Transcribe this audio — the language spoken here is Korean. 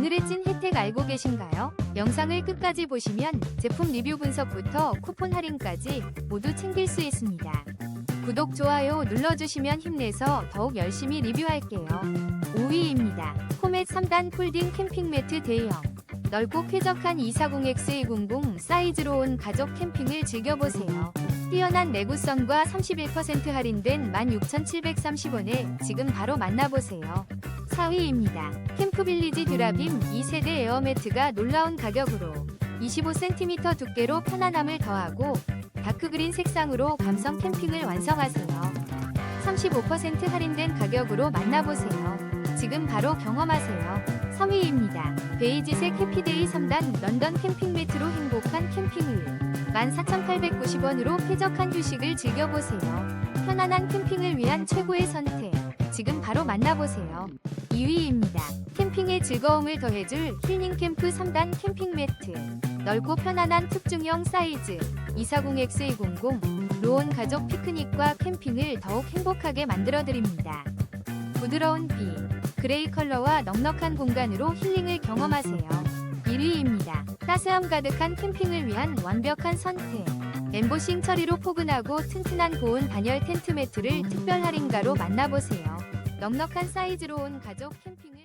오늘의 찐 혜택 알고 계신가요? 영상을 끝까지 보시면 제품 리뷰 분석부터 쿠폰 할인까지 모두 챙길 수 있습니다. 구독, 좋아요 눌러주시면 힘내서 더욱 열심히 리뷰할게요. 5위입니다. 코멧 3단 폴딩 캠핑 매트 대형. 넓고 쾌적한 240X200 사이즈로 온 가족 캠핑을 즐겨보세요. 뛰어난 내구성과 31% 할인된 16,730원에 지금 바로 만나보세요. 4위입니다. 캠 프빌리지 듀라빔 2세대 에어매트가 놀라운 가격으로 25cm 두께로 편안함을 더하고 다크그린 색상으로 감성 캠핑을 완성하세요. 35% 할인된 가격으로 만나보세요. 지금 바로 경험하세요. 3위입니다. 베이지색 해피데이 3단 런던 캠핑 매트로 행복한 캠핑을 14,890원으로 쾌적한 휴식을 즐겨보세요. 편안한 캠핑을 위한 최고의 선택. 지금 바로 만나보세요. 2위입니다. 즐거움을 더해줄 힐링 캠프 3단 캠핑 매트. 넓고 편안한 특중형 사이즈 240X200 로온 가족 피크닉과 캠핑을 더욱 행복하게 만들어 드립니다. 부드러운 비, 그레이 컬러와 넉넉한 공간으로 힐링을 경험하세요. 1위입니다. 따스함 가득한 캠핑을 위한 완벽한 선택. 엠보싱 처리로 포근하고 튼튼한 고온 단열 텐트 매트를 특별 할인가로 만나보세요. 넉넉한 사이즈로 온 가족 캠핑